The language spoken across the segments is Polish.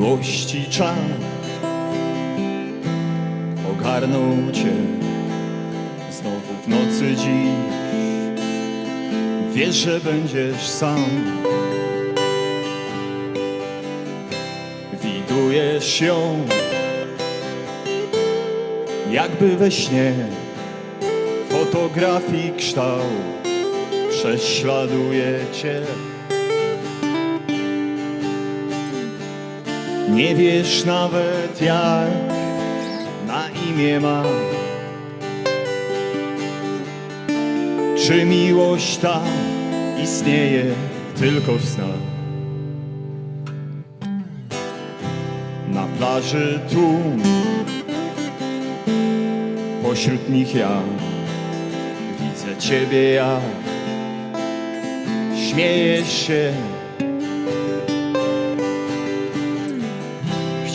miłości czar ogarnął cię znowu w nocy dziś. Wiesz, że będziesz sam. Widujesz ją, jakby we śnie. Fotografii kształt prześladuje cię. Nie wiesz nawet jak na imię ma. Czy miłość ta istnieje tylko w snach? Na plaży tłum, pośród nich ja widzę ciebie jak śmiejesz się.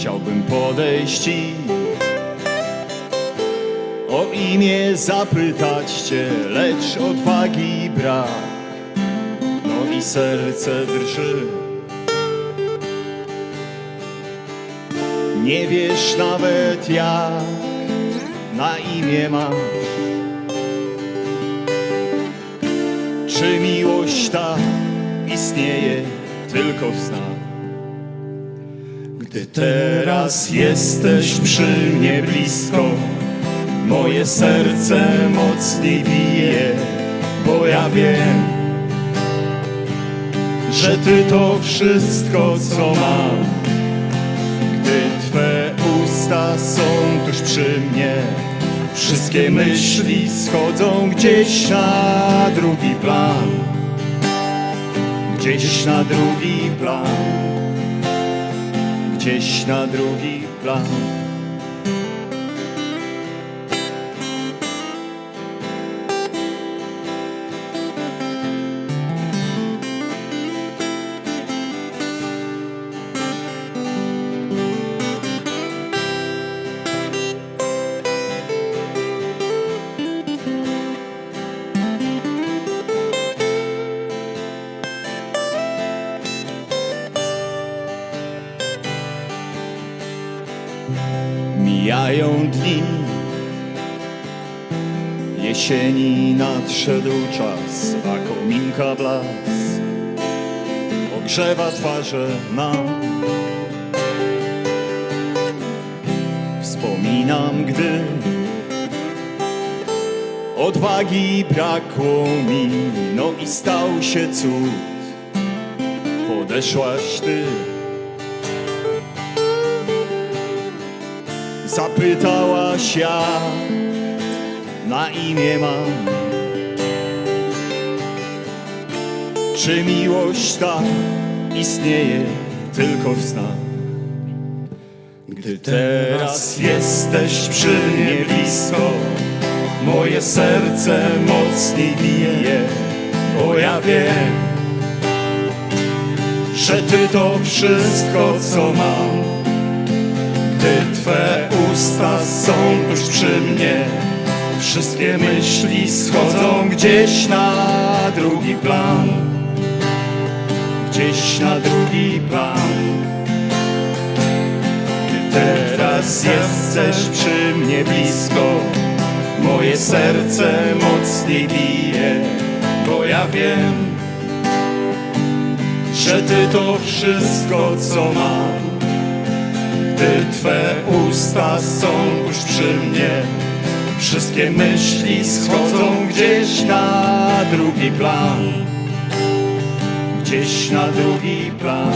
Chciałbym podejść i o imię zapytać cię, lecz odwagi brak. No i serce drży. Nie wiesz nawet jak na imię masz. Czy miłość ta istnieje tylko w snach? Gdy teraz jesteś przy mnie blisko, moje serce mocniej bije, bo ja wiem, że Ty to wszystko, co mam. Gdy Twe usta są tuż przy mnie, wszystkie myśli schodzą gdzieś na drugi plan. Gdzieś na drugi plan gdzieś na drugi plan. Mijają dni, jesieni nadszedł czas, a kominka blask ogrzewa twarze nam. Wspominam, gdy odwagi brakło mi, no i stał się cud. Podeszłaś ty. Zapytałaś jak na imię mam. Czy miłość ta istnieje tylko w snach Gdy teraz jesteś przy mnie blisko Moje serce mocniej bije Bo ja wiem Że ty to wszystko co mam gdy Twe usta są tuż przy mnie. Wszystkie myśli schodzą gdzieś na drugi plan. Gdzieś na drugi plan. Gdy teraz jesteś przy mnie blisko Moje serce mocniej bije Bo ja wiem Że Ty to wszystko co mam gdy Twe usta są tuż przy mnie Wszystkie myśli schodzą gdzieś na drugi plan. Gdzieś na drugi plan.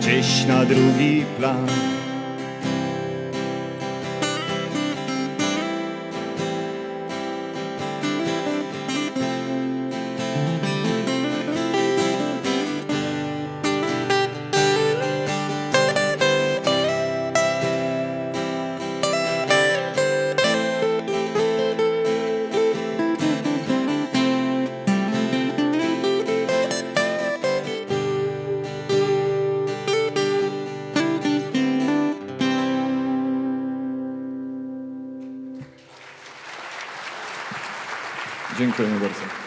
Gdzieś na drugi plan Dziękujemy bardzo.